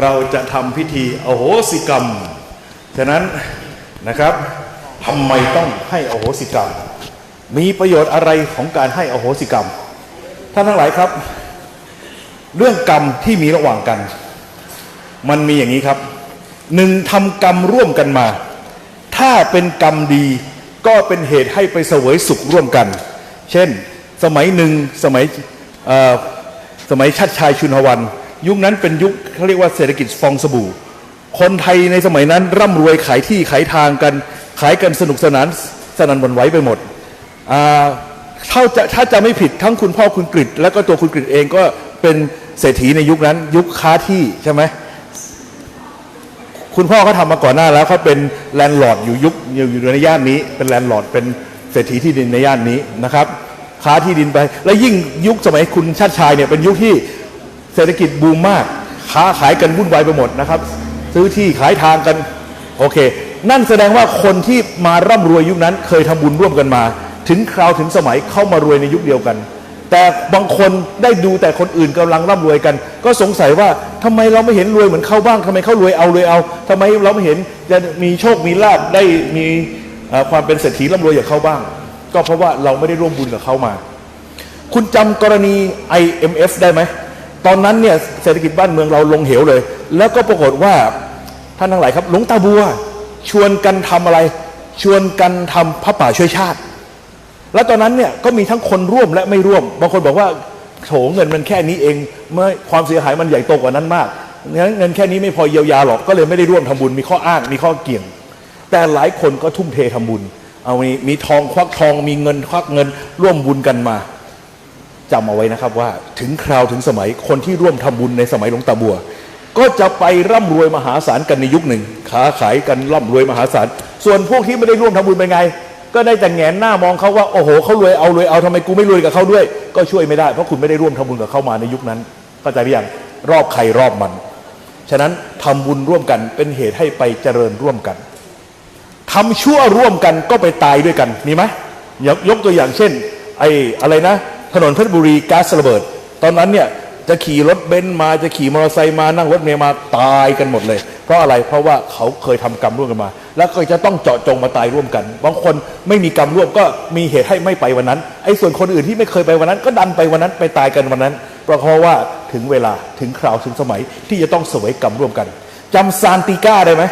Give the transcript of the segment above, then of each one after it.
เราจะทำพิธีอโหสิกรรม ฉะนั้นนะครับทำไมต้องให้อโหสิกรรม มีประโยชน์อะไรของการให้อโหสิกรรม ท่านทั้งหลายครับ เรื่องกรรมที่มีระหว่างกัน มันมีอย่างนี้ครับหนึ่งทำกรรมร่วมกันมา ถ้าเป็นกรรมดีก็เป็นเหตุให้ไปเสวยสุขร่วมกัน เช่น สมัยหนึ่งสมัยสมัยชัดชายชุนหวัน ยุคนั้นเป็นยุคเขาเรียกว่าเศรษฐกิจฟองสบู่ คนไทยในสมัยนั้นร่ำรวยขายที่ขายทางกัน ขายกันสนุกสนานสนันวันไหวไปหมดอ่าจะถ้าจะไม่ผิดทั้งคุณพ่อคุณกฤษและก็ตัวคุณกฤษเองก็เป็นเศรษฐีในยุคนั้น ยุคค้าที่ใช่ไหมคุณพ่อเขาทำมาก่อนหน้าแล้วเขาเป็นแลนด์ลอร์ดอยู่ยุคอยู่ในย่านนี้ เป็นแลนด์ลอร์ดเป็นเศรษฐีที่ดินในย่านนี้นะครับค้าที่ดินไป แล้วยิ่งยุคสมัยคุณชาติชายเนี่ยเป็นยุคที่ เศรษฐกิจบูมมาก ค้าขายกันวุ่นวายไปหมดนะครับ ซื้อที่ขายทางกัน โอเค นั่นแสดงว่าคนที่มาร่ำรวยยุคนั้น เคยทำบุญร่วมกันมา ถึงคราวถึงสมัยเข้ามารวยในยุคเดียวกัน แต่บางคนได้ดูแต่คนอื่นกำลังร่ำรวยกัน ก็สงสัยว่าทำไมเราไม่เห็นรวยเหมือนเขาบ้างทำไมเขารวยเอารวยเอาทำไมเราไม่เห็นจะมีโชคมีลาภได้มีความเป็นเศรษฐีร่ำรวยอย่างเขาบ้าง ก็เพราะว่าเราไม่ได้ร่วมบุญกับเขามา คุณจำกรณี IMF ได้ไหม ตอนนั้นเนี่ยเศรษฐกิจบ้านเมืองเราลงเหวเลย แล้วก็ปรากฏว่าท่านทั้งหลายครับ หลวงตาบัว ชวนกันทำอะไร ชวนกันทำพระป่าช่วยชาติ แล้วตอนนั้นเนี่ยก็มีทั้งคนร่วมและไม่ร่วม บางคนบอกว่าโถเงินมันแค่นี้เองเมื่อความเสียหายมันใหญ่โตกว่านั้นมากงั้นเงินแค่นี้ไม่พอเยียวยาหรอกก็เลยไม่ได้ร่วมทำบุญมีข้ออ้างมีข้อเกี่ยง แต่หลายคนก็ทุ่มเททำบุญ เอามีมีทองควักทองมีเงินควักเงินร่วมบุญกันมา จำเอาไว้นะครับว่าถึงคราวถึงสมัยคนที่ร่วมทำบุญในสมัยหลวงตาบัว ก็จะไปร่ำรวยมหาศาลกันในยุคหนึ่งค้าขายกันร่ำรวยมหาศาลส่วนพวกที่ไม่ได้ร่วมทำบุญเป็นไง ก็ได้แต่แงนหน้ามองเขาว่าโอ้โหเขารวยเอารวยเอาทำไมกูไม่รวยกับเขาด้วย ก็ช่วยไม่ได้เพราะคุณไม่ได้ร่วมทำบุญกับเขามาในยุคนั้นเข้าใจหรือยังรอบใครรอบมัน ฉะนั้นทำบุญร่วมกันเป็นเหตุให้ไปเจริญร่วมกันทำชั่วร่วมกันก็ไปตายด้วยกันมีไหมยกยกตัวอย่างเช่น ไอ้อะไรนะ ถนนเพชรบุรีก๊าซระเบิด ตอนนั้นเนี่ยจะขี่รถเบนซ์มาจะขี่มอเตอร์ไซค์มานั่งรถเมล์มาตายกันหมดเลย เพราะอะไรเพราะว่าเขาเคยทำกรรมร่วมกันมา แล้วก็จะต้องเจาะจงมาตายร่วมกัน บางคนไม่มีกรรมร่วมก็มีเหตุให้ไม่ไปวันนั้นไอ้ส่วนคนอื่นที่ไม่เคยไปวันนั้น ก็ดันไปวันนั้นไปตายกันวันนั้นเพราะว่าถึงเวลาถึงคราวถึงสมัยที่จะต้องเสวยกรรมร่วมกันจำซานติก้าได้ไหม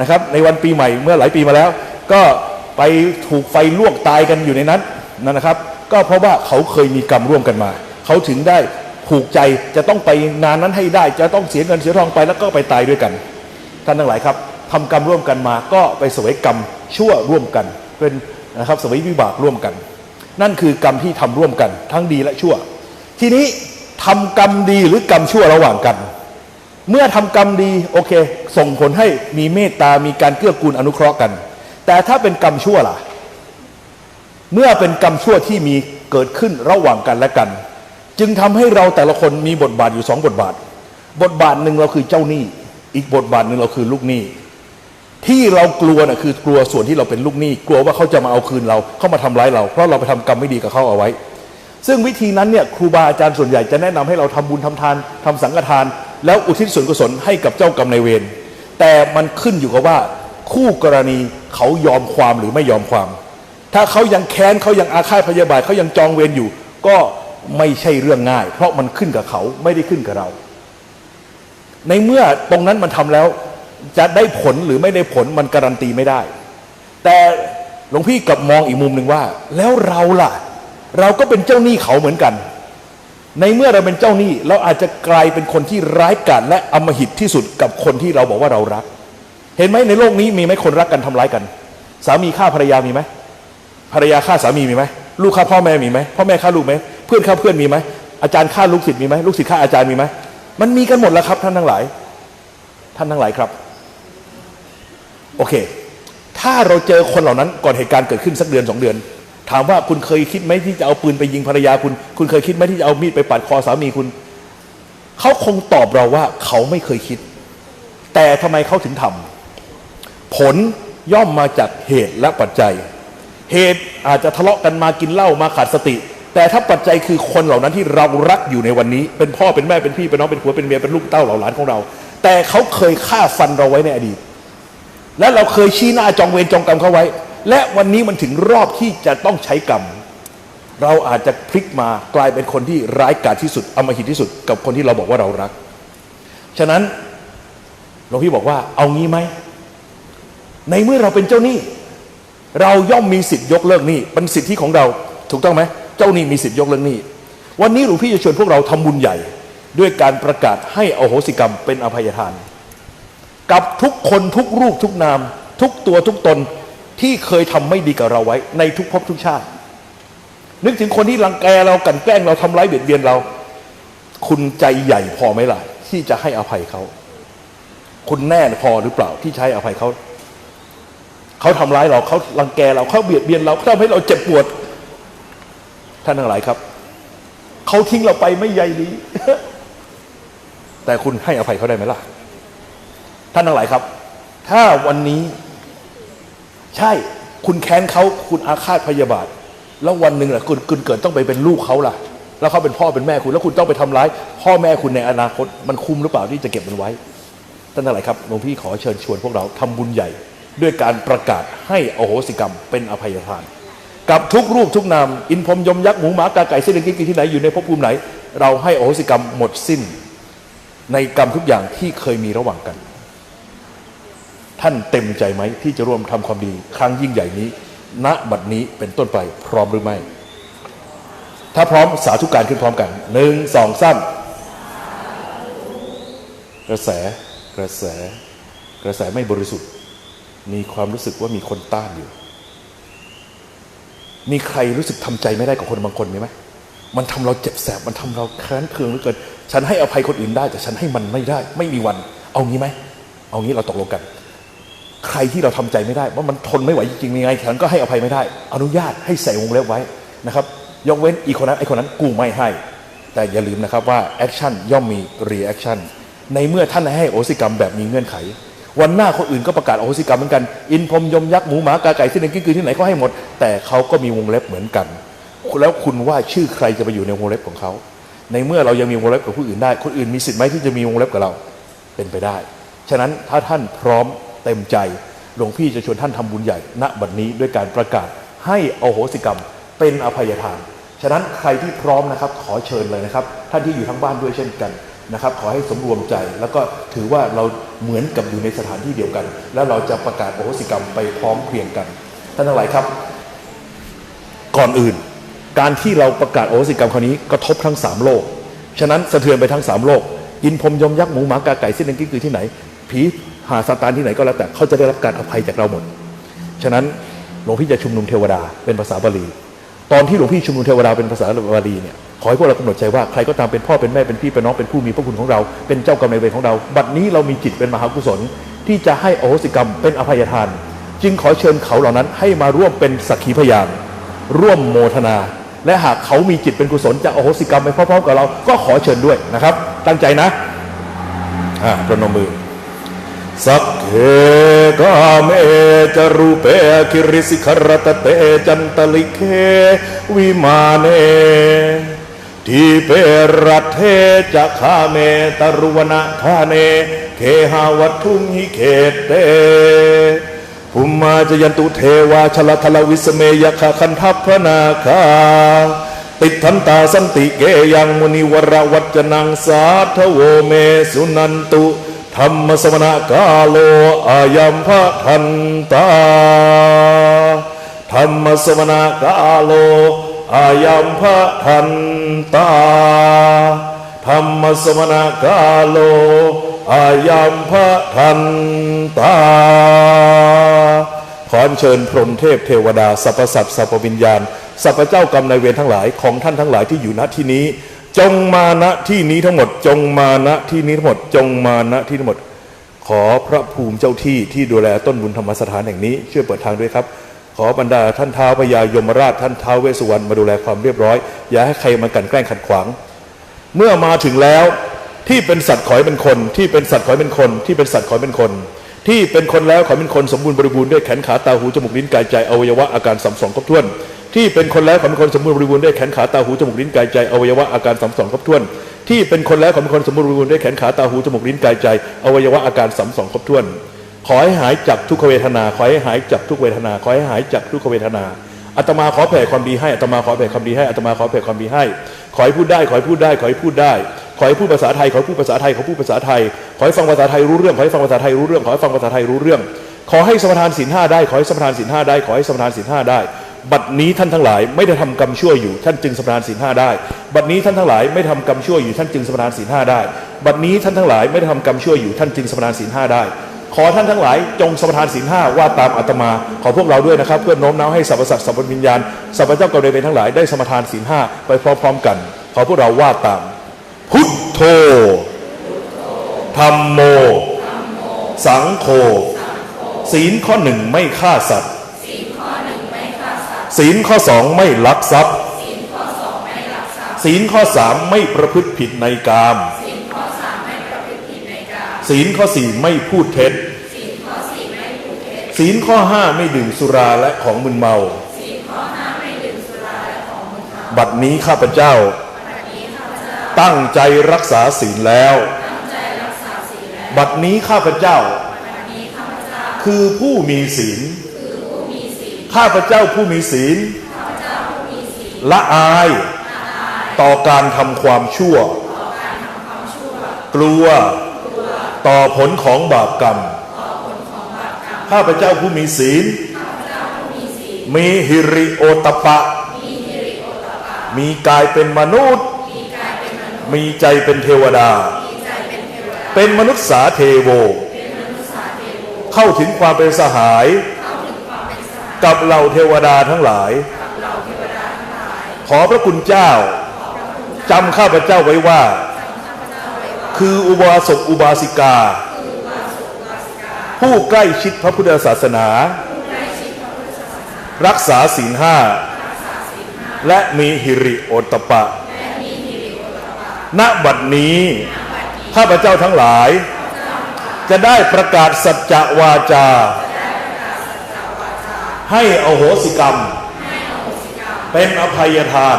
นะครับในวันปีใหม่เมื่อหลายปีมาแล้ว ก็ไปถูกไฟลวกตายกันอยู่ในนั้น นั่นะครับ ก็เพราะว่าเขาเคยมีกรรมร่วมกันมา เขาถึงได้ผูกใจจะต้องไปงานนั้นให้ได้ จะต้องเสียเงินเสียทองไปแล้วก็ไปตายด้วยกันท่านทั้งหลายครับทำกรรมร่วมกันมาก็ไปเสวยกรรมชั่วร่วมกัน เป็นนะครับสวยวิบากร่วมกัน นั่นคือกรรมที่ทำร่วมกัน ทั้งดีและชั่ว ทีนี้ทำกรรมดีหรือกรรมชั่วระหว่างกัน เมื่อทำกรรมดีโอเค ส่งผลให้มีเมตตามีการเกื้อกูลอนุเคราะห์กัน แต่ถ้าเป็นกรรมชั่วล่ะ เมื่อเป็นกรรมชั่วที่มีเกิดขึ้นระหว่างกันและกัน จึงทำให้เราแต่ละคนมีบทบาทอยู่สองบทบาท บทบาทหนึ่งเราคือเจ้าหนี้ อีกบทบาทหนึ่งเราคือลูกหนี้ ที่เรากลัวน่ะคือกลัวส่วนที่เราเป็นลูกหนี้ กลัวว่าเขาจะมาเอาคืนเราเข้ามาทำร้ายเรา เพราะเราไปทำกรรมไม่ดีกับเขาเอาไว้ ซึ่งวิธีนั้นเนี่ยครูบาอาจารย์ส่วนใหญ่จะแนะนำให้เราทำบุญทำทานทำสังฆทาน แล้วอุทิศส่วนกุศลให้กับเจ้ากรรมนายเวรแต่มันขึ้นอยู่กับว่า คู่กรณีเขายอมความหรือไม่ยอมความ ถ้าเขายังแค้นเขายังอาฆาตพยาบาทเขายังจองเวรอยู่ ก็ไม่ใช่เรื่องง่าย เพราะมันขึ้นกับเขาไม่ได้ขึ้นกับเรา ในเมื่อตรงนั้นมันทำแล้ว จะได้ผลหรือไม่ได้ผลมันการันตีไม่ได้ แต่หลวงพี่กลับมองอีกมุมหนึ่งว่า แล้วเราล่ะ เราก็เป็นเจ้าหนี้เขาเหมือนกัน ในเมื่อเราเป็นเจ้าหนี้เราอาจจะกลายเป็นคนที่ร้ายกาจและอำมหิตที่สุดกับคนที่เราบอกว่าเรารัก เห็นไหมในโลกนี้มีไหมคนรักกันทำร้ายกัน สามีฆ่าภรรยามีไหม ภรรยาฆ่าสามีมีไหมลูกฆ่าพ่อแม่มีไหมพ่อแม่ฆ่าลูกไหมเพื่อนฆ่าเพื่อนมีไหมอาจารย์ฆ่าลูกศิษย์มีไหมลูกศิษย์ฆ่าอาจารย์มีไหมมันมีกันหมดแล้วครับท่านทั้งหลาย ท่านทั้งหลายครับ โอเค ถ้าเราเจอคนเหล่านั้นก่อนเหตุการณ์เกิดขึ้นสักเดือนสองเดือน ถามว่าคุณเคยคิดไหมที่จะเอาปืนไปยิงภรรยาคุณ คุณเคยคิดไหมที่จะเอามีดไปปาดคอสามีคุณ เขาคงตอบเราว่าเขาไม่เคยคิด แต่ทำไมเขาถึงทำผลย่อมมาจากเหตุและปัจจัย เหตุอาจจะทะเลาะกันมากินเหล้ามาขาดสติ แต่ถ้าปัจจัยคือคนเหล่านั้นที่เรารักอยู่ในวันนี้ เป็นพ่อเป็นแม่เป็นพี่เป็นน้องเป็นผัวเป็นเมียเป็นลูกเต้าเหล่าหลานของเรา แต่เขาเคยฆ่าฟันเราไว้ในอดีต และเราเคยชี้หน้าจองเวรจองกรรมเขาไว้ และวันนี้มันถึงรอบที่จะต้องใช้กรรมเราอาจจะพลิกมากลายเป็นคนที่ร้ายกาจที่สุดอมหิตที่สุด กับคนที่เราบอกว่าเรารัก ฉะนั้นหลวงพี่บอกว่าเอางี้ไหม ในเมื่อเราเป็นเจ้าหนี้ เราย่อมมีสิทธิ์ยกเลิกหนี้เป็นสิทธิของเราถูกต้องไหมเจ้าหนี้มีสิทธิ์ยกเลิกหนี้ วันนี้หลวงพี่จะชวนพวกเราทำบุญใหญ่ ด้วยการประกาศให้อโหสิกรรมเป็นอภัยทาน กับทุกคนทุกรูปทุกนาม ทุกตัวทุกตนที่เคยทำไม่ดีกับเราไว้ ในทุกภพทุกชาติ นึกถึงคนที่รังแกเรากันแกล้งเราทำร้ายเบียดเบียนเรา คุณใจใหญ่พอไหมล่ะที่จะให้อภัยเขา คุณแน่พอหรือเปล่าที่ให้อภัยเขา เขาทำร้ายเราเขารังแกเราเขาเบียดเบียนเราเขาทำให้เราเจ็บปวด ท่านทั้งหลายครับ เขาทิ้งเราไปไม่ใยดี แต่คุณให้อภัยเขาได้ไหมล่ะ ท่านทั้งหลายครับ ถ้าวันนี้ใช่คุณแค้นเขาคุณอาฆาตพยาบาท แล้ววันหนึ่งแหละคุณคุณเกิดต้องไปเป็นลูกเขาล่ะ แล้วเขาเป็นพ่อเป็นแม่คุณ แล้วคุณต้องไปทำร้าย พ่อแม่คุณในอนาคต มันคุ้มหรือเปล่าที่จะเก็บมันไว้ท่านทั้งหลายครับหลวงพี่ขอเชิญชวนพวกเราทำบุญใหญ่ ด้วยการประกาศให้อโหสิกรรมเป็นอภัยทาน กับทุกรูปทุกนาม อินพรมยมยักษ์หมูหมากาไก่เส้นเล็กที่ไหนอยู่ในภพภูมิไหน เราให้อโหสิกรรมหมดสิ้น ในกรรมทุกอย่างที่เคยมีระหว่างกัน ท่านเต็มใจไหมที่จะร่วมทำความดี ครั้งยิ่งใหญ่นี้ ณบัดนี้เป็นต้นไปพร้อมหรือไม่ ถ้าพร้อมสาธุการขึ้นพร้อมกันหนึ่งสองสามกระแสกระแสกระแสไม่บริสุทธิ์ มีความรู้สึกว่ามีคนต้านอยู่ มีใครรู้สึกทำใจไม่ได้กับคนบางคนมีไหมมันทำเราเจ็บแสบ มันทำเราแค้นเคืองเหลือเกิน ฉันให้อภัยคนอื่นได้ แต่ฉันให้มันไม่ได้ ไม่มีวัน เอางี้ไหม เอางี้เราตกลงกัน ใครที่เราทำใจไม่ได้ว่ามันทนไม่ไหวจริงๆยังไงฉันก็ให้อภัยไม่ได้ อนุญาตให้ใส่วงเล็บไว้นะครับ ยกเว้นอีกคนนั้นไอคนนั้นกูไม่ให้ แต่อย่าลืมนะครับว่าแอคชั่นย่อมมีรีแอคชั่นในเมื่อท่านให้โอสิกรรมแบบมีเงื่อนไข วันหน้าคนอื่นก็ประกาศโอสิกรรมเหมือนกัน อินพรมยมยักษ์หมูหมากาไก่ที่ไหนกิ้งกือที่ไหนก็ให้หมด แต่เขาก็มีวงเล็บเหมือนกัน แล้วคุณว่าชื่อใครจะไปอยู่ในวงเล็บของเขา ในเมื่อเรายังมีวงเล็บกับผู้อื่นได้ คนอื่นมีสิทธิ์ไหมที่จะมีวงเล็บกับเรา เป็นไปได้ ฉะนั้นถ้าท่านพร้อมเต็มใจ หลวงพี่จะชวนท่านทำบุญใหญ่ ณ บัดนี้ด้วยการประกาศให้อโหสิกรรมเป็นอภัยทาน ฉะนั้นใครที่พร้อมนะครับขอเชิญเลยนะครับ ท่านที่อยู่ทั้งบ้านด้วยเช่นกัน นะครับขอให้สมรวมใจแล้วก็ถือว่าเราเหมือนกับอยู่ในสถานที่เดียวกัน แล้วเราจะประกาศโอโหสิกรรมไปพร้อมเพรียงกันท่านทั้งหลายครับ ก่อนอื่น การที่เราประกาศโอโหสิกรรมคราวนี้กระทบทั้งสามโลกฉะนั้นสะเทือนไปทั้งสามโลกอินพรมยมยักษ์หมูหมากาไก่สิ้นเดือนกิ้งกือที่ไหน ผีหาซาตานที่ไหนก็แล้วแต่เขาจะได้รับการอภัยจากเราหมด ฉะนั้นหลวงพี่จะชุมนุมเทวดาเป็นภาษาบาลี ตอนที่หลวงพี่ชุมนุมเทวดาเป็นภาษาบาลีเนี่ย ขอให้พวกเรากำหนดใจว่าใครก็ตามเป็นพ่อเป็นแม่เป็นพี่เป็นน้องเป็นผู้มีพระคุณของเรา เป็นเจ้ากรรมนายเวรของเรา บัดนี้เรามีจิตเป็นมหากุศล ที่จะให้อโหสิกรรมเป็นอภัยทาน จึงขอเชิญเขาเหล่านั้นให้มาร่วมเป็นสักขีพยานร่วมโมทนา และหากเขามีจิตเป็นกุศลจะอโหสิกรรมไปพร้อมๆกับเราก็ขอเชิญด้วยนะครับ ตั้งใจนะอ่าประนมมือสักเคกาเมจรูเปคิริสิขรตเตจันตลิเควิมาเน ทีเปรตเทจะคาเมตรุวนาคาเน เคหาวัตุงหิเขตเตภุมมาจยันตุเทวาชลทลวิสเมยคาคันทัพพนาคาติดทันตาสันติเกยังมุนิวรวัจนังสาทโวเมสุนันตุธรรมสมณกาโลอายัมพะทันตาธรรมสมณกาโล อายัมพะทันตาธรรมสมณกาโลอายัมพะทันตา ขอเชิญพรหมเทพเทวดาสรรพสัตว์สรรพวิญญาณสรรพเจ้ากรรมนายเวรทั้งหลายของท่านทั้งหลายที่อยู่ณที่นี้ จงมาณที่นี้ทั้งหมด จงมาณที่นี้ทั้งหมด จงมาณที่ทั้งหมด ขอพระภูมิเจ้าที่ที่ดูแลต้นบุญธรรมสถานแห่งนี้ช่วยเปิดทางด้วยครับ ขอบรรดาท่านท้าวพญายมราชท่านท้าวเวสสุวรรณมาดูแลความเรียบร้อย อย่าให้ใครมากันแกล้งขัดขวาง เมื่อมาถึงแล้วที่เป็นสัตว์ขอให้เป็นคน ที่เป็นสัตว์ขอให้เป็นคน ที่เป็นสัตว์ขอให้เป็นคน ที่เป็นคนแล้วขอให้เป็นคนสมบูรณ์บริบูรณ์ด้วยแขนขาตาหูจมูกลิ้นกายใจอวัยวะอาการสามสองครบถ้วน ที่เป็นคนแล้วขอยเป็นคนสมบูรณ์บริบูรณ์ด้วยแขนขาตาหูจมูกลิ้นกายใจอวัยวะอาการสามสองครบถ้วน ที่เป็นคนแล้วขอยเป็นคนสมบูรณ์บริบูรณ์ด้วยแขนขาตาหูจมูกลิ้นกายใจอวัยวะอาการสามสองครบถ้วน ขอให้หายจากทุกขเวทนา ขอให้หายจากทุกเวทนา ขอให้หายจากทุกขเวทนาอาตมาขอแผ่ความดีให้อาตมาขอแผ่ความดีให้อาตมาขอแผ่ความดีให้ ขอให้พูดได้ ขอให้พูดได้ ขอให้พูดได้ ขอให้พูดภาษาไทย ขอให้พูดภาษาไทย ขอพูดภาษาไทย ขอให้ฟังภาษาไทยรู้เรื่อง ขอให้ฟังภาษาไทยรู้เรื่อง ขอให้ฟังภาษาไทยรู้เรื่อง ขอให้สมทานศีลห้าได้ ขอให้สมทานศีลห้าได้ ขอให้สมทานศีลห้าได้ บัดนี้ท่านทั้งหลายไม่ได้ทำกรรมชั่วอยู่ ท่านจึงสมทานศีลห้าได้ บัดนี้ท่านทั้งหลายไม่ทำกรรมชั่วอยู่ ท่านจึงสมทานศีลห้าได้ บัดนี้ท่านทั้งหลายไม่ได้ทำกรรมชั่วอยู่ ท่านจึงสมทานศีลห้าได้ ขอท่านทั้งหลายจงสมทานศีลห้าว่าตามอาตมา ขอพวกเราด้วยนะครับ เพื่อโน้มน้าวให้สรรพสัตว์สรรพวิญญาณสรรพเจ้ากรรมนายเวรทั้งหลายได้สมทานศีลห้าไปพร้อมๆกัน ขอพวกเราว่าตาม พุทโธธรรมโม สังโฆศีลข้อหนึ่งไม่ฆ่าสัตว์ ศีลข้อสองไม่ลักทรัพย์ ศีลข้อสามไม่ประพฤติผิดในกาม ศีลข้อสี่ไม่พูดเท็จ ศีลข้อห้าไม่ดื่มสุราและของมึนเมา บัดนี้ข้าพเจ้า ตั้งใจรักษาศีลแล้ว บัดนี้ข้าพเจ้า คือผู้มีศีล ข้าพเจ้าผู้มีศีล ละอาย ต่อการทำความชั่ว กลัว ต่อผลของบาปกรรม ข้าพเจ้าผู้มีศีล มีฮิริโอตปะ มีกายเป็นมนุษย์ มีใจเป็นเทวดา เป็นมนุษย์สาเทโว เข้าถึงความเป็นสหาย กับเหล่าเทวดาทั้งหลาย ขอพระคุณเจ้าจำข้าพเจ้าไว้ว่า คืออุบาสกอุบาสิกา ผู้ใกล้ชิดพระพุทธศาสนา รักษาศีลห้า และมีหิริโอตปะ ณบัดนี้ ข้าพเจ้าทั้งหลาย จะได้ประกาศสัจจวาจา ให้อโหสิกรรม เป็นอภัยทาน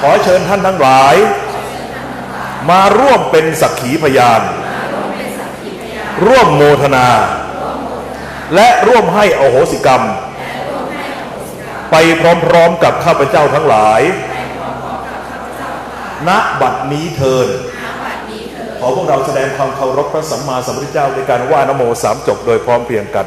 ขอเชิญท่านทั้งหลาย มาร่วมเป็นสักขีพยาน ร่วมโมทนา และร่วมให้อโหสิกรรม ไปพร้อมๆกับข้าพเจ้าทั้งหลาย ณ บัดนี้เทินขอพวกเราแสดงความเคารพพระสัมมาสัมพุทธเจ้าในการว่านะโมสามจบโดยพร้อมเพรียงกัน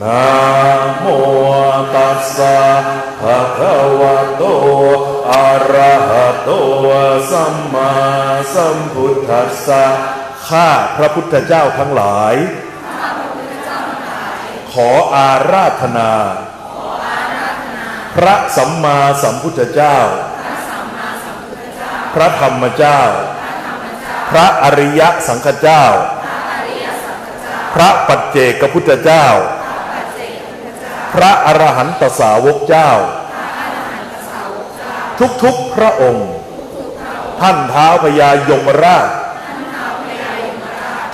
นะโมตัสสะภะคะวะโตอะระหะโตสัมมาสัมพุทธัสสะข้าพระพุทธเจ้าทั้งหลาย ขออาราธนา พระสัมมาสัมพุทธเจ้า พระธรรมเจ้า พระอริยสังฆเจ้า พระปัจเจกพุทธเจ้า พระอรหันตสาวกเจ้า ทุกๆพระองค์ ท่านเท้าพญายมราช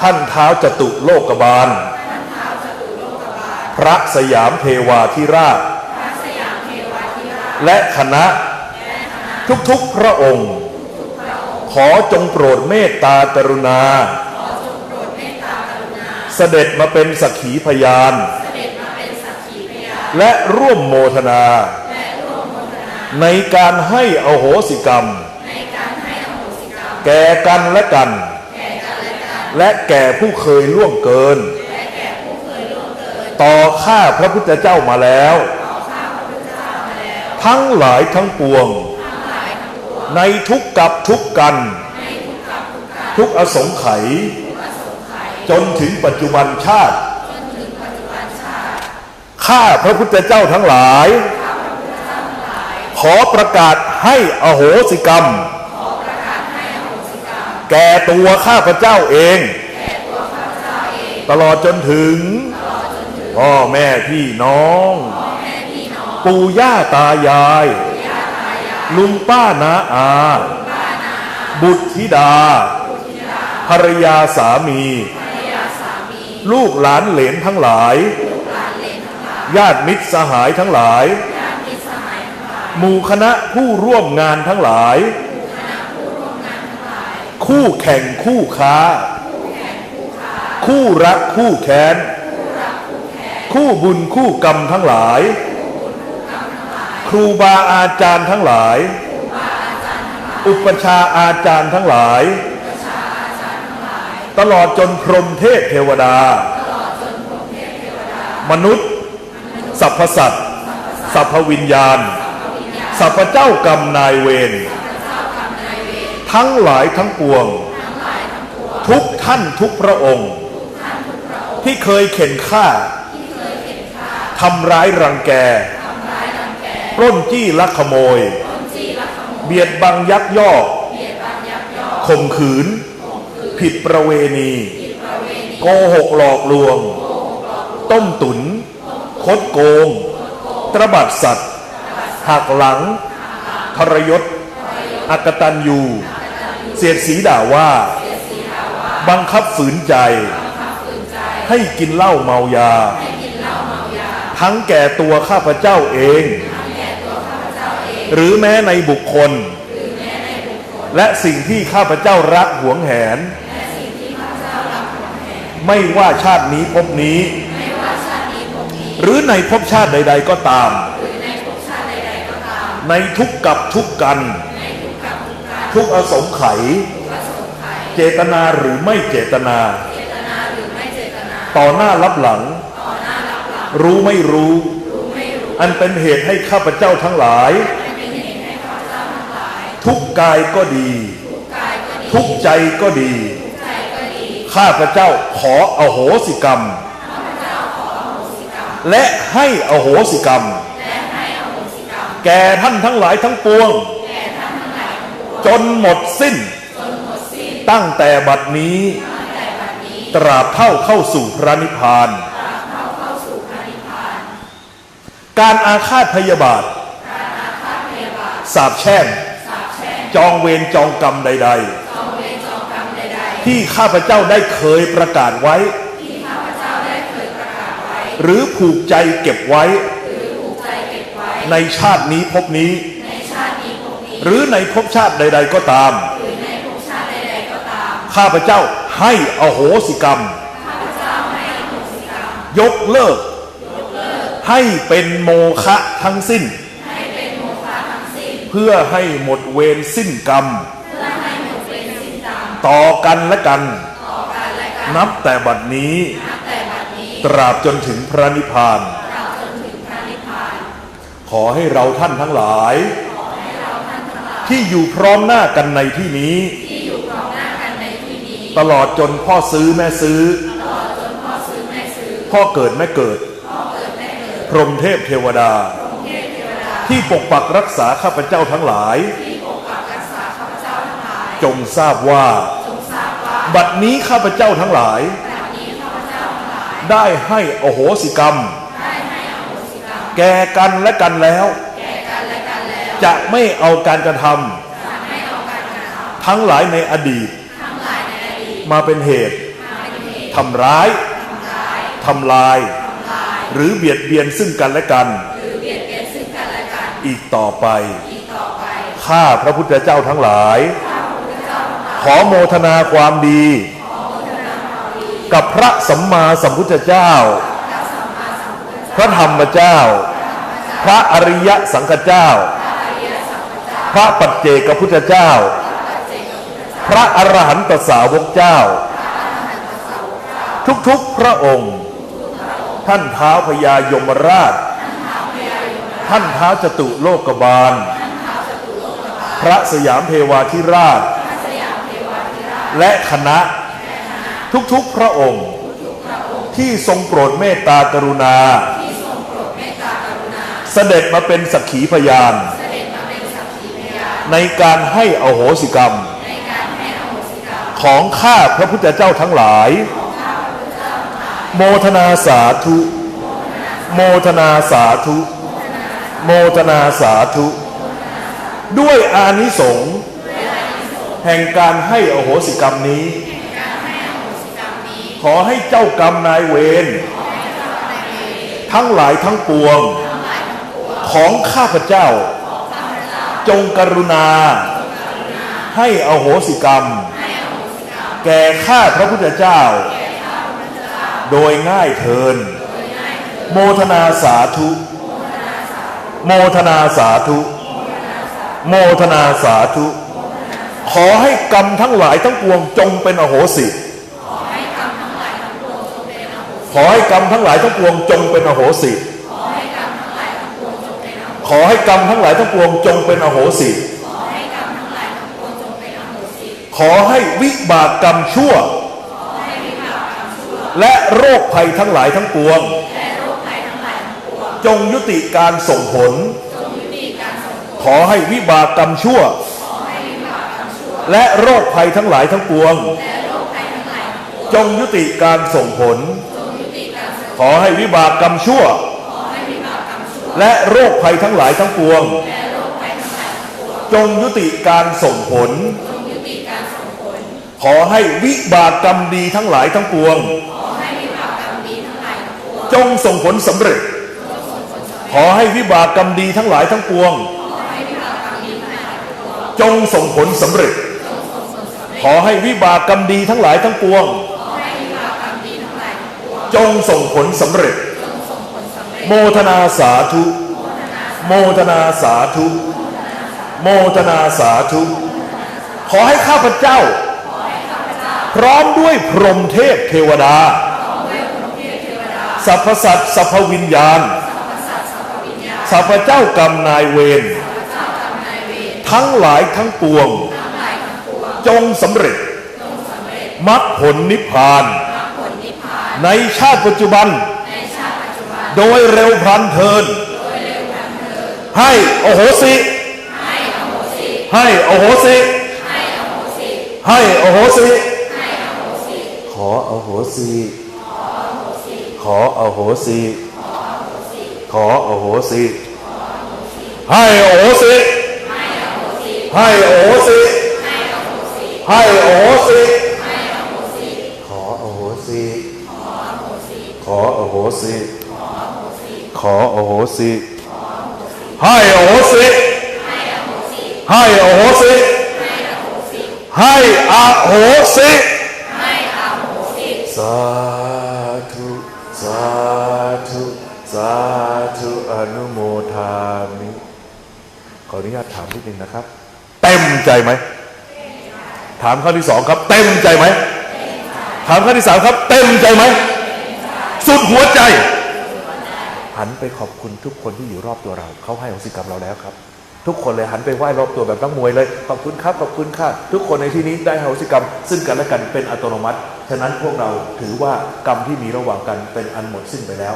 ท่านเท้าจตุโลกบาล พระสยามเทวาธิราช และคณะทุกๆพระองค์ ขอจงโปรดเมตตากรุณา เสด็จมาเป็นสักขีพยาน และร่วมโมทนา ในการให้อโหสิกรรม แก่กันและกัน และแก่ผู้เคยล่วงเกิน ต่อข้าพระพุทธเจ้ามาแล้ว ทั้งหลายทั้งปวง ในทุกกับทุกกัน ทุกอสงไขยจนถึงปัจจุบันชาติ ข้าพระพุทธเจ้าทั้งหลาย ขอประกาศให้อโหสิกรรม แก่ตัวข้าพระเจ้าเอง ตลอดจนถึง พ่อแม่พี่น้อง ปู่ย่าตายาย ลุงป้านาอา บุตรธิดา ภรรยาสามี ลูกหลานเหลนทั้งหลาย ญาติมิตรสหายทั้งหลาย หมู่คณะผู้ร่วมงานทั้งหลาย คู่แข่งคู่ค้า คู่รักคู่แค้น คู่บุญคู่กรรมทั้งหลาย ครูบาอาจารย์ทั้งหลาย อุปชฌาย์อาจารย์ทั้งหลาย ตลอดจนพรหมเทพเทวดา มนุษย์ สรรพสัตว์สรรพวิญญาณสรรพเจ้ากรรมนายเวรทั้งหลายทั้งปวง ทุกท่านทุกพระองค์ ที่เคยเข็นฆ่าทำร้ายรังแกปล้นจี้ลักขโมย เบียดบังยักยอกข่มขืน ผิดประเวณี โกหกหลอกลวง ต้มตุ๋น คดโกง ตระบัดสัตว์ หักหลัง ทรยศ อักตันยูเสียดสีด่าว่า บังคับฝืนใจ ให้กินเหล้าเมายา ทั้งแก่ตัวข้าพเจ้าเอง หรือแม้ในบุคคล และสิ่งที่ข้าพเจ้ารักหวงแหน ไม่ว่าชาตินี้ภพนี้ หรือในภพชาติใด ๆ ก็ตาม ในทุกกับทุกกัน ทุกอสงไขยเจตนาหรือไม่เจตนา ต่อหน้ารับหลัง รู้ไม่รู้ อันเป็นเหตุให้ข้าพเจ้าทั้งหลาย ทุกกายก็ดี ทุกใจก็ดี ข้าพเจ้าขออโหสิกรรม และให้อโหสิกรรม แก่ท่านทั้งหลายทั้งปวง จนหมดสิ้น ตั้งแต่บัดนี้ ตราบเท่าเข้าสู่พระนิพพาน การอาฆาตพยาบาท สาบแช่ง จองเวรจองกรรมใด ๆ ที่ข้าพเจ้าได้เคยประกาศไว้ หรือผูกใจเก็บไว้ ในชาตินี้ภพนี้ หรือในภพชาติใด ๆ ก็ตาม ข้าพเจ้าให้อโหสิกรรม ยกเลิก ให้เป็นโมฆะทั้งสิ้น เพื่อให้หมดเวรสิ้นกรรม ต่อกันและกัน นับแต่บัดนี้ ตราบจนถึงพระนิพพาน ขอให้เราท่านทั้งหลาย ที่อยู่พร้อมหน้ากันในที่นี้ ตลอดจนพ่อซื้อแม่ซื้อ พ่อเกิดแม่เกิด พรหมเทพเทวดา ที่ปกปักรักษาข้าพเจ้าทั้งหลาย จงทราบว่า บัดนี้ข้าพเจ้าทั้งหลาย ได้ให้อโหสิกรรม แก่กันและกันแล้ว จะไม่เอาการกระทำทั้งหลายในอดีต มาเป็นเหตุทำร้ายทำลาย หรือเบียดเบียนซึ่งกันและกัน อีกต่อไป ข้าพระพุทธเจ้าทั้งหลาย ขอโมทนาความดี กับพระสัมมาสัมพุทธเจ้า พระธรรมเจ้า พระอริยสังฆเจ้า พระปัจเจกพุทธเจ้า พระอรหันตสาวกเจ้า ทุกๆพระองค์ ท่านเท้าพญายมราช ท่านเท้าจตุโลกบาล พระสยามเทวาธิราช และคณะ ทุกๆพระองค์ ที่ทรงโปรดเมตตากรุณา เสด็จมาเป็นสักขีพยาน ในการให้อโหสิกรรม ของข้าพระพุทธเจ้าทั้งหลาย โมทนาสาธุ โมทนาสาธุ โมทนาสาธุ ด้วยอานิสงส์แห่งการให้อโหสิกรรมนี้ ขอให้เจ้ากรรมนายเวรทั้งหลายทั้งปวง ของข้าพเจ้า จงกรุณา ให้อโหสิกรรม แก่ข้าพระพุทธเจ้า โดยง่ายเทิน โมทนาสาธุ โมทนาสาธุ โมทนาสาธุ ขอให้กรรมทั้งหลายทั้งปวงจงเป็นอโหสิกรรมทั้งหลายทั้งปวงจง เป็นอโหสิขอให้กรรมทั้งหลายทั้งปวงจงเป็นอโหสิขอให้กรรมทั้งหลายทั้งปวงจงเป็นอโหสิ ขอให้วิบากกรรมชั่ว และโรคภัยทั้งหลายทั้งปวง จงยุติการส่งผล ขอให้วิบากกรรมชั่ว และโรคภัยทั้งหลายทั้งปวง จงยุติการส่งผล ขอให้วิบากกรรมชั่ว และโรคภัยทั้งหลายทั้งปวง จงยุติการส่งผล ขอให้วิบากกรรมดีทั้งหลายทั้งปวง จงส่งผลสำเร็จ ขอให้วิบากกรรมดีทั้งหลายทั้งปวง จงส่งผลสำเร็จ ขอให้วิบากกรรมดีทั้งหลายทั้งปวง จงส่งผลสำเร็จ โมทนาสาธุ โมทนาสาธุ โมทนาสาธุ ขอให้ข้าพเจ้า พร้อมด้วยพรหมเทพเทวดาสรรพสัตว์สรรพวิญญาณสรรพเจ้ากรรมนายเวรทั้งหลายทั้งปวง จงสำเร็จมรรคผลนิพพาน ในชาติปัจจุบัน โดยเร็วพลันเทิน ให้โอโหสิ ให้โอโหสิ ให้โอโหสิ ขอโอโหสิ ขอโอโหสิ ขอโอโหสิ ให้โอโหสิ ให้โอโหสิ ให้โอโหสิ สิ ขอโอโหสิ ให้โอโหสิ ให้โอโหสิ ให้อโหสิสาธุสาธุสาธุอนุโมทามิขออนุญาตถามนิดนึงนะครับ เต็มใจไหมถามข้อที่สองครับ เต็มใจไหมถามข้อที่สามครับ เต็มใจไหม สุดหัวใจ หันไปขอบคุณทุกคนที่อยู่รอบตัวเรา เขาให้อโหสิกรรมเราแล้วครับ ทุกคนเลยหันไปไหว้รอบตัวแบบนักมวยเลย ขอบคุณครับ ขอบคุณค่ะ ทุกคนในที่นี้ได้ให้อสิกรรม ซึ่งกันและกันเป็นอัตโนมัติ ฉะนั้นพวกเราถือว่ากรรมที่มีระหว่างกันเป็นอันหมดสิ้นไปแล้ว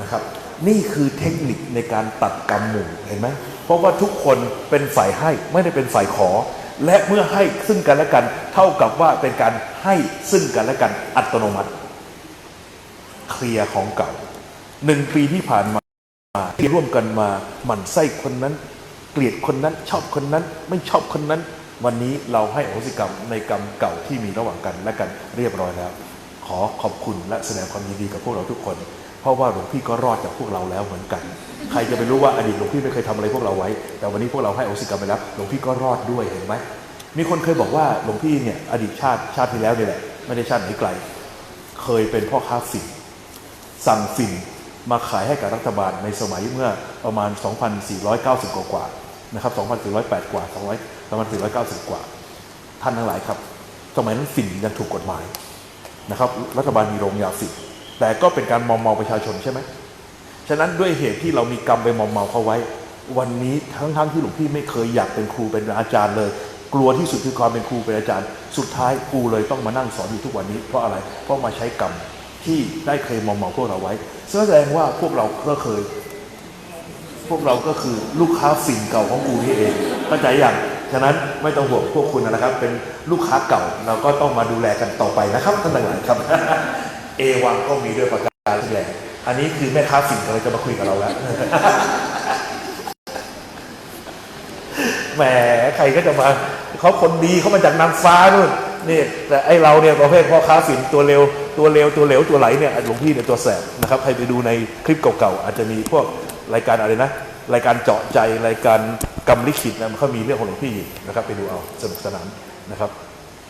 นะครับ นี่คือเทคนิคในการตัดกรรมหมู่เห็นไหมเพราะว่าทุกคนเป็นฝ่ายให้ไม่ได้เป็นฝ่ายขอ และเมื่อให้ซึ่งกันและกัน เท่ากับว่าเป็นการให้ซึ่งกันและกันอัตโนมัติ เคลียร์ของเก่าหนึ่งปีที่ผ่านมาที่ร่วมกันมาหมั่นไส้คนนั้น เกลียดคนนั้นชอบคนนั้นไม่ชอบคนนั้น วันนี้เราให้อโหสิกรรมในกรรมเก่าที่มีระหว่างกันและกันเรียบร้อยแล้ว ขอขอบคุณและแสดงความยินดีกับพวกเราทุกคน เพราะว่าหลวงพี่ก็รอดจากพวกเราแล้วเหมือนกัน ใครจะไปรู้ว่าอดีตหลวงพี่ไม่เคยทำอะไรพวกเราไว้ แต่วันนี้พวกเราให้อโหสิกรรมไปแล้วหลวงพี่ก็รอดด้วยเห็นไหมมีคนเคยบอกว่าหลวงพี่เนี่ยอดีตชาติชาติที่แล้วนี่แหละไม่ได้ชาติไหนไกล เคยเป็นพ่อค้าฝิ่น สั่งฝิ่นมาขายให้กับรัฐบาลในสมัยเมื่อประมาณ 2,490 กว่ากว่านะครับ2,408 กว่า200 2,490 กว่า ท่านทั้งหลายครับ สมัยนั้นฝิ่นยังถูกกฎหมายนะครับ รัฐบาลมีโรงยาฝิ่นแต่ก็เป็นการมอมเมาประชาชนใช่ไหมฉะนั้นด้วยเหตุที่เรามีกรรมไปมอมเมาเขาไว้ วันนี้ทั้งๆที่หลวงพี่ไม่เคยอยากเป็นครูเป็นอาจารย์เลย กลัวที่สุดคือความเป็นครูเป็นอาจารย์ สุดท้ายครูเลยต้องมานั่งสอนอยู่ทุกวันนี้ เพราะอะไร เพราะมาใช้กรรม ที่ได้เคยมอมเมาพวกเราไว้ แสดงว่าพวกเราก็เคย พวกเราก็คือลูกค้าฝิ่นเก่าของกูนี่เองเข้าใจอย่างฉะนั้นไม่ต้องห่วงพวกคุณนะครับ เป็นลูกค้าเก่าเราก็ต้องมาดูแลกันต่อไปนะครับท่านทั้งหลายครับ เอวังก็มีด้วยประการที่แหละอันนี้คือแม่ค้าสิ่งกำลังจะมาคุยกับเราแล้วแหมใครก็จะมาเขาคนดีเขามาจากนางฟ้านู่น นี่แต่ไอเราเนี่ยประเภทพ่อค้าฝิ่นตัวเร็วตัวเร็วตัวเหลวตัวไหลเนี่ยหลวงพี่เนี่ยตัวแสบนะครับใครไปดูในคลิปเก่าๆอาจจะมีพวกรายการอะไรนะรายการเจาะใจรายการกำลิขิตนะมันเขามีเรื่องของหลวงพี่อยู่นะครับ ไปดูเอาสนุกสนานนะครับ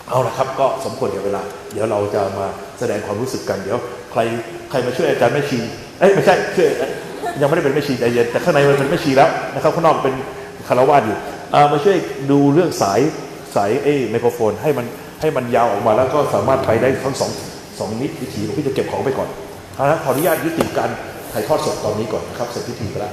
เอาละครับก็สมควรแก่เวลา เดี๋ยวเราจะมาแสดงความรู้สึกกันเดี๋ยว ใครใครมาช่วยอาจารย์แม่ชีเอ้ยไม่ใช่ช่วยยังไม่ได้เป็นแม่ชีใจเย็นแต่ข้างในมันเป็นแม่ชีแล้วนะครับข้างนอกเป็นคารวาสอยู่มาช่วยดูเรื่องสายสายเอ้ไมโครโฟนให้มัน ให้มันยาวออกมาแล้วก็สามารถไปได้ทั้งสองสองนิดวิถีหลวงพี่จะเก็บของไปก่อนเอาละขออนุญาตยุติการถ่ายทอดสดตอนนี้ก่อนนะครับเสร็จพิธีไปแล้ว